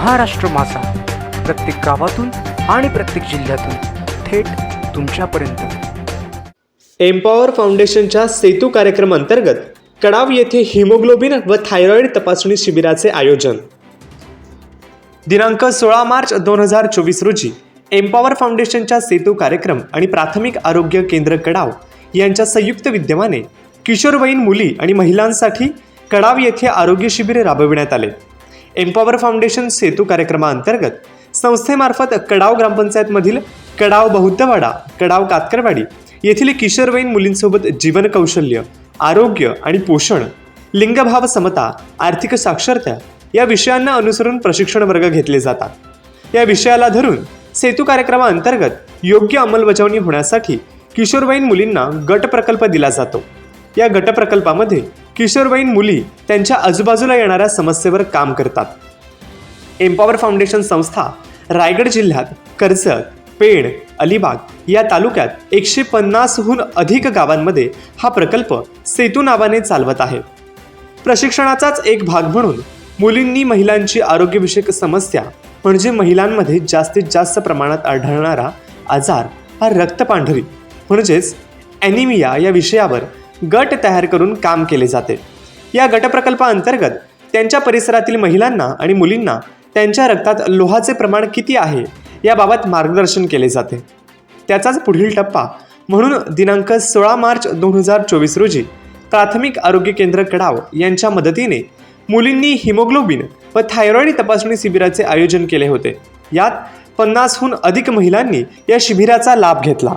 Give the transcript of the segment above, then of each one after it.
महाराष्ट्र मासा प्रत्येक गावातून आणि प्रत्येक जिल्ह्यातून थेट तुमच्यापर्यंत. एम्पॉवर फाउंडेशनच्या सेतू कार्यक्रम अंतर्गत कडाव येथे हिमोग्लोबिन व थायरॉईड तपासणी शिबिराचे आयोजन. दिनांक सोळा मार्च दोन हजार चोवीस रोजी एम्पॉवर फाउंडेशनच्या सेतू कार्यक्रम आणि प्राथमिक आरोग्य केंद्र कडाव यांच्या संयुक्त विद्यमाने किशोरवयीन मुली आणि महिलांसाठी कडाव येथे आरोग्य शिबिर राबविण्यात आले. एम्पॉवर फाउंडेशन सेतू कार्यक्रमाअंतर्गत. संस्थेमार्फत कडाव ग्रामपंचायतमधील कडाव बौद्धवाडा कडाव कातकरवाडी येथील किशोरवयीन मुलींसोबत जीवन कौशल्य आरोग्य आणि पोषण लिंगभाव समता आर्थिक साक्षरता या विषयांना अनुसरून प्रशिक्षण वर्ग घेतले जातात. या विषयाला धरून सेतू कार्यक्रमाअंतर्गत योग्य अंमलबजावणी होण्यासाठी किशोरवयीन मुलींना गट प्रकल्प दिला जातो. या गट प्रकल्पामध्ये किशोरवयीन मुली त्यांच्या आजूबाजूला येणाऱ्या समस्येवर काम करतात. एम्पॉवर फाउंडेशन संस्था रायगड जिल्ह्यात कर्जत पेण अलिबाग या तालुक्यात एकशे पन्नासहून अधिक गावांमध्ये हा प्रकल्प सेतू नावाने चालवत आहे. प्रशिक्षणाचाच एक भाग म्हणून मुलींनी महिलांची आरोग्यविषयक समस्या म्हणजे महिलांमध्ये जास्तीत जास्त प्रमाणात आढळणारा आजार हा रक्तपांढरी म्हणजेच ॲनिमिया या विषयावर गट तयार करून काम केले जाते. या गटप्रकल्पाअंतर्गत त्यांच्या परिसरातील महिलांना आणि मुलींना त्यांच्या रक्तात लोहाचे प्रमाण किती आहे याबाबत मार्गदर्शन केले जाते. त्याचाच पुढील टप्पा म्हणून दिनांक सोळा मार्च दोन हजार चोवीस रोजी प्राथमिक आरोग्य केंद्र कडाव यांच्या मदतीने मुलींनी हिमोग्लोबिन व थायरॉईड तपासणी शिबिराचे आयोजन केले होते. यात पन्नासहून अधिक महिलांनी या शिबिराचा लाभ घेतला.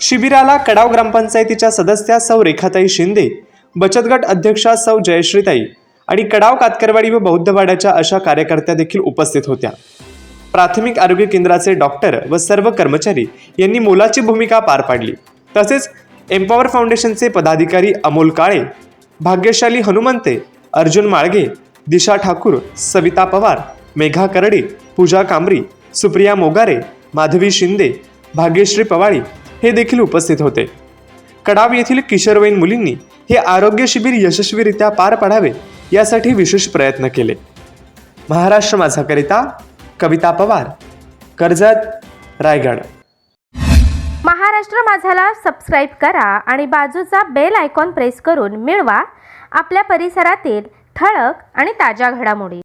शिबिराला कडाव ग्रामपंचायतीच्या सदस्या सौ रेखाताई शिंदे बचत गट अध्यक्षा सौ जयश्रीताई आणि कडाव कातकरवाडी व बौद्धवाड्याच्या अशा कार्यकर्त्या देखील उपस्थित होत्या. प्राथमिक आरोग्य केंद्राचे डॉक्टर व सर्व कर्मचारी यांनी मोलाची भूमिका पार पाडली. तसेच एम्पॉवर फाउंडेशनचे पदाधिकारी अमोल काळे भाग्यशाली हनुमंते अर्जुन माळगे दिशा ठाकूर सविता पवार मेघा करडे पूजा कांबरी सुप्रिया मोगारे माधवी शिंदे भाग्यश्री पवाळी हे देखील उपस्थित होते. कडाव येथील किशोरवयीन मुलींनी हे आरोग्य शिबिर यशस्वीरित्या पार पाडावे यासाठी विशेष प्रयत्न केले. महाराष्ट्र माझाकरिता कविता पवार कर्जत रायगड. महाराष्ट्र माझाला सबस्क्राईब करा आणि बाजूचा बेल आयकॉन प्रेस करून मिळवा. आपल्या परिसरातील ठळक आणि ताज्या घडामोडी.